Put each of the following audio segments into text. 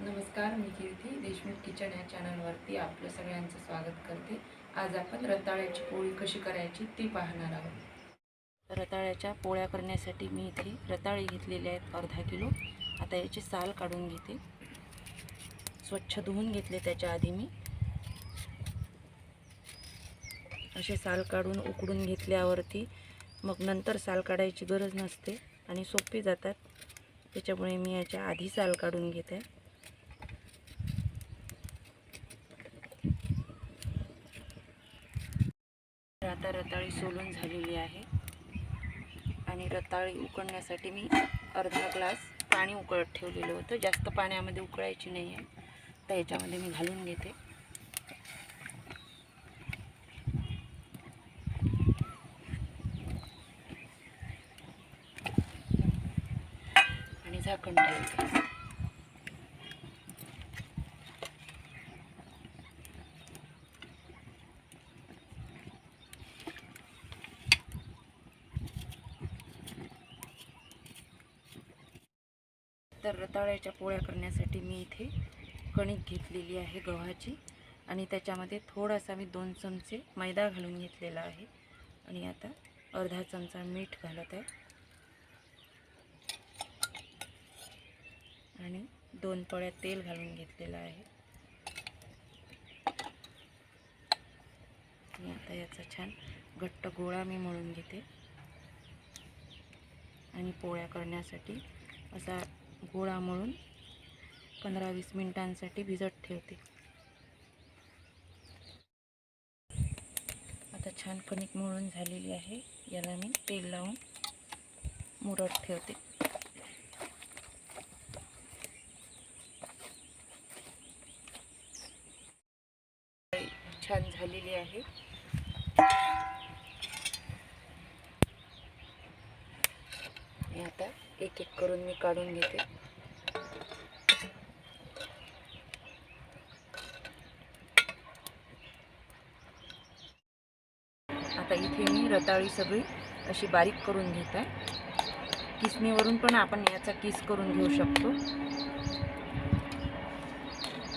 नमस्कार मी कीर्ती देशमुख किचन या चॅनलवरती आपलं सगळ्यांचं स्वागत करते. आज आपण रताळ्याची पोळी कशी करायची ती पाहणार आहोत. रताळ्याच्या पोळ्या करण्यासाठी मी इथे रताळे घेतलेले आहेत अर्धा किलो. आता याची साल काढून घेते. स्वच्छ धुवून घेतले त्याच्या आधी मी. असे साल काढून उकडून घेतल्यावरती मग नंतर साल काढायची गरज नसते आणि सोपे जातात. त्याच्यामुळे मी याच्या आधी साल काढून घेते तर आता रताळी सोलून झालेली आहे. आणि रताळी उकळण्यासाठी मी अर्धा ग्लास पाणी उकळत ठेवलेलं होतं. जास्त पाण्यामध्ये उकळायची नाही आहे. तर याच्यामध्ये मी घालून घेते. आणि झाकण ठेवते तर रताळ्याच्या पोळ्या करण्यासाठी मी इथे कणिक घेतलेली आहे गव्हाची. आणि त्याच्यामध्ये थोडासा मी दोन चमचे मैदा घालून घेतलेला आहे. आणि आता अर्धा चमचा मीठ घालत आहे. आणि दोन पळ्या तेल घालून घेतलेलं आहे. आणि आता याचा छान घट्ट गोळा मी मळून घेते. आणि पोळ्या करण्यासाठी असा गोळा मळून पंधरा वीस मिनिटांसाठी भिजत ठेवते. आता छान कणिक मळून झालेली आहे. याला मी तेल लावून मुरत ठेवते. छान झालेली आहे आणि आता एक एक करून मी काढून घेते. आता इथे मी रताळी सगळी अशी बारीक करून घेत. आहे किसणीवरून पण आपण याचा किस करून घेऊ शकतो.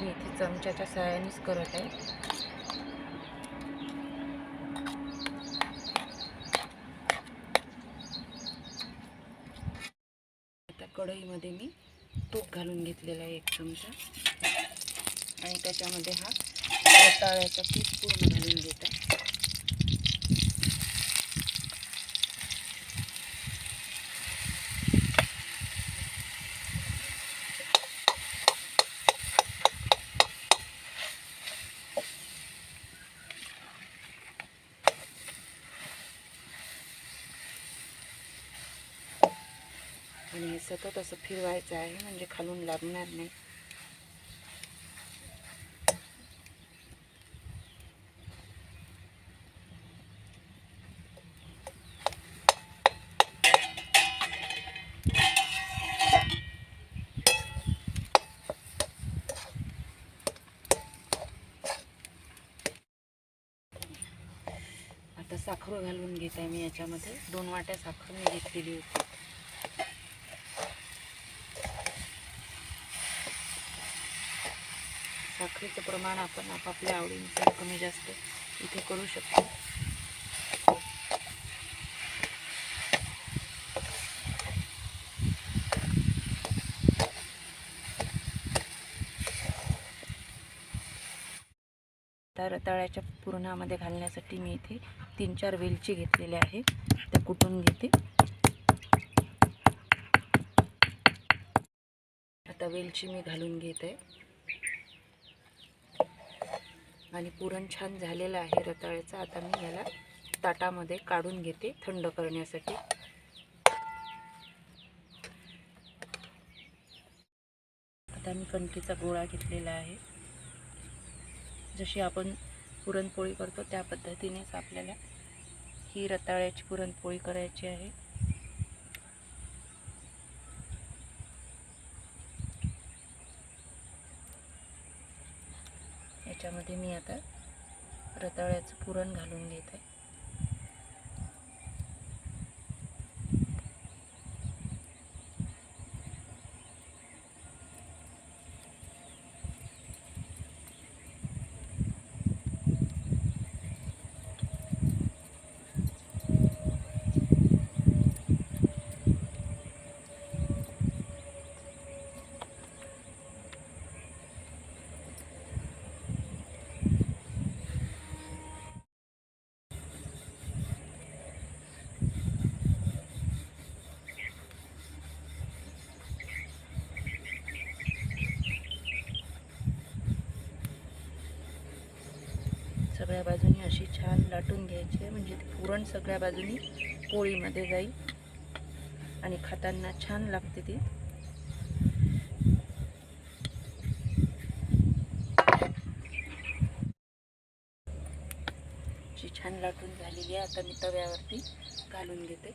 मी इथे चमच्याच्या सहाय्यानेच करत आहे आता कढईमध्ये मी तूप घालून घेतलेला आहे एक चमचा. आणि त्याच्यामध्ये हा रताळ्याचा पीठ पूर्ण घालून घेत. आहे आणि तसं फिरवायचं आहे म्हणजे खालून लागणार नाही. आता साखर घालून घेत आहे मी याच्यामध्ये. दोन वाट्या साखर मी घेतलेली होती. साखरेचं प्रमाण आपण आपापल्या आवडीनुसार कमी जास्त इथे करू शकतो. तर रताळ्याच्या पुरणामध्ये घालण्यासाठी मी इथे तीन चार वेलची घेतलेल्या आहे. त्या कुटून घेते. आता वेलची मी घालून घेते. आणि पुरण छान झालेलं आहे रताळ्याचं. आता मी याला ताटामध्ये काढून घेते थंड करण्यासाठी. आता मी कणकेचा गोळा घेतलेला आहे. जशी आपण पुरणपोळी करतो त्या पद्धतीनेच आपल्याला ही रताळ्याची पुरणपोळी करायची आहे. याच्यामध्ये मी आता रताळ्याचं पुरण घालून घेत. आहे सगळ्या बाजूनी अशी छान लाटून घ्यायची आहे. म्हणजे ती पुरण सगळ्या बाजूनी पोळीमध्ये जाईल. आणि खाताना छान लागते ती. छान लाटून झालेली आहे. आता मी तव्यावरती घालून घेते.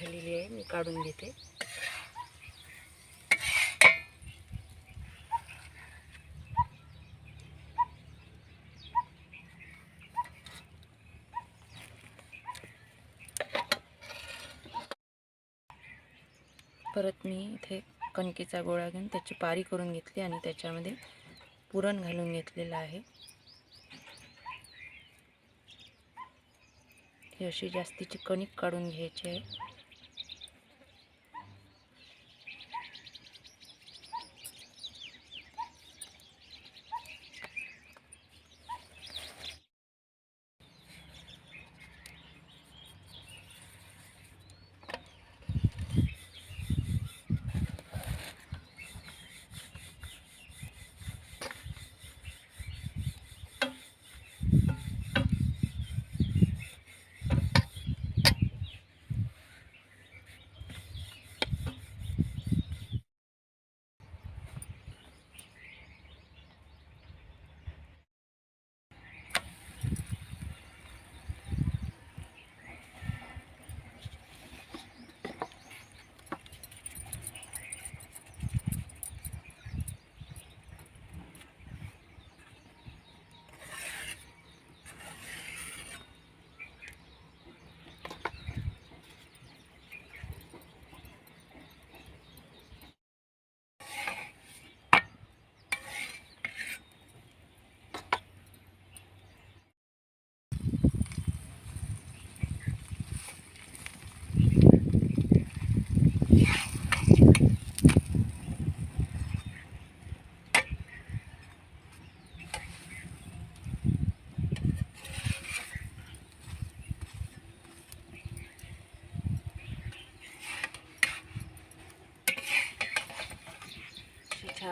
झालेली आहे मी काढून घेते. परत मी इथे कणकेचा गोळा घेऊन त्याची पारी करून घेतली आणि त्याच्यामध्ये पुरण घालून घेतलेलं आहे. ही अशी जास्तीची कणिक काढून घ्यायची आहे.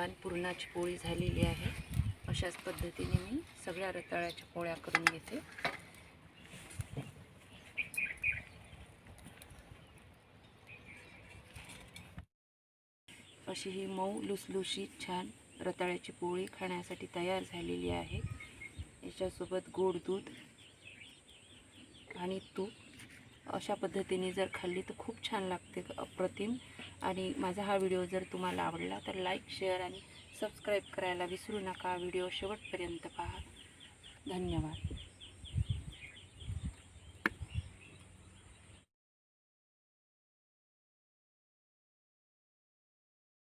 छान पुरणाची पोळी झालेली आहे. अशाच पद्धतीने मी सगळ्या रताळ्याच्या पोळ्या करून घेते. अशी ही मऊ लुसलुशीत छान रताळ्याची पोळी खाण्यासाठी तयार झालेली आहे. याच्यासोबत गोड दूध आणि तूप अशा पद्धतीने जर खाल्ली तर खूप छान लागते अप्रतिम. आणि माझा हा व्हिडिओ जर तुम्हाला आवडला तर लाईक शेअर आणि सबस्क्राईब करायला विसरू नका. व्हिडिओ शेवटपर्यंत पहा. धन्यवाद.